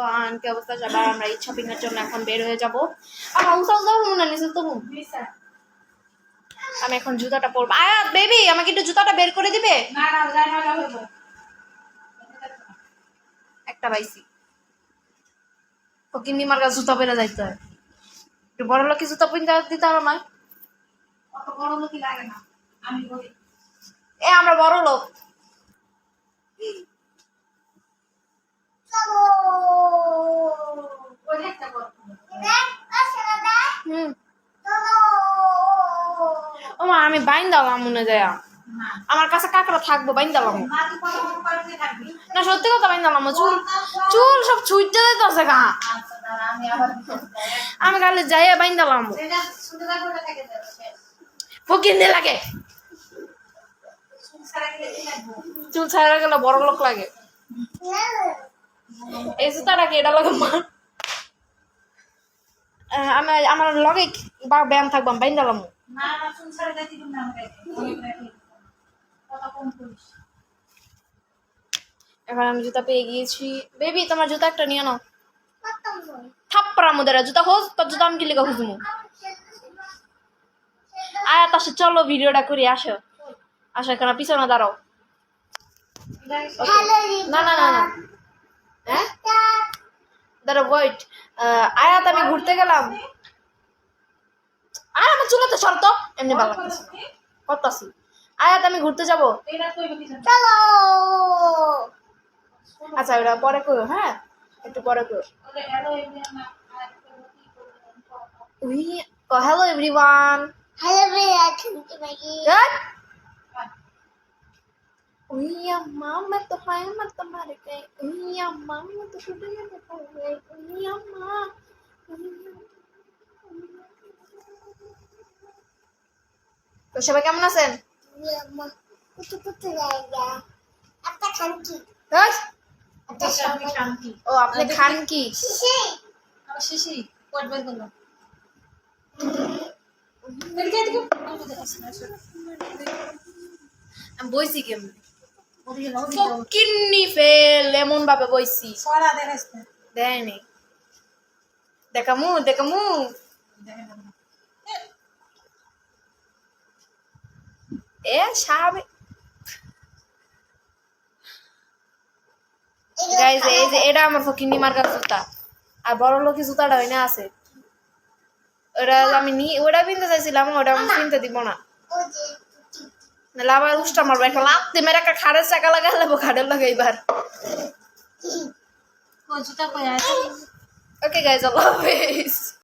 ভগবান কি অবস্থা যাবে আর আমরা এই শপিং এর জন্য এখন বের হয়ে যাব। আমার উসাল যাব মনে নিছে তো আমি এখন জুতাটা পরবো। আয়া বেবি আমাকে একটু জুতাটা বের করে দিবে? না না না একটা পাইছি। ফকিন্নি মার্কা জুতা পেরে যাইতে হয়। একটু বড় লোকে জুতা পিনতে দিতে হবে আমায়। অত বড় লোকই লাগে না। আমি এ আমরা বড় লোক ওই একটা বড় হুম ও মা আমি বাইন দালাম মনে যায়। না আমার কাছে কাকড়া থাকব বাইন দালাম না সত্যি কথা বাইন দালাম চুল চুল সব ছুটতে যাইতেছে গা। আচ্ছা আমি দিতে কালে যাই বাইন দালাম ফকির দিয়ে লাগে। চুল ছাড়া গেলে বড় লোক লাগে। এই জুতাটা কি এটা লাগে মা? আমি আমার লগে বা ব্যায়াম থাকব আমি বাইন দালাম না না শুন যাইতে দিন না আমাকে কত কম করিস। এখন আমি জুতা পেয়ে গিয়েছি। বেবি তোমার জুতা একটা নিয়ে নাও। থাপ্পড়া মুদের জুতা খোঁজ তোর জুতা আমি কি লিখে খুঁজবো আয়া তার সাথে চলো ভিডিওটা করি আসো। আসো এখানে পিছনে দাঁড়াও। না না না না। হ্যাঁ? দাঁড়াও ওয়েট আয়াত আমি ঘুরতে গেলাম। আর আমার চুলাতে শর্ত এমনি ভালো লাগতেছে না। করতাছি। আয়াত আমি ঘুরতে যাব? চলো! আচ্ছা ওটা পরে করো হ্যাঁ? একটু পরে করো hello everyone we hello everyone. Uy, mamá, to should be সবাই কেমন আছেন? শান্তি শান্তি। ও আপনি খান কি? বইছি কেমন? কিন্নি ফেল এমন ভাবে বইছি। সরা দেখাইছে। দেয়নি দেখামু দেখামু। এ সাবে গাইজ এই যে এটা আমার ফকিনি মার্কার জুতা। আর বড় লোকের জুতাটা হয় না আছে ওটা আমি নি ওটা কিনতে চাইছিলাম ওটা আমি কিনতে দিব না। আবার উষ্টা মারবো একটা লাভতে মেরে একটা খাড়ের চাকা লাগা লাগবো খাড়ের লাগে এবার ওকে গাইজ আল্লাহ হাফেজ।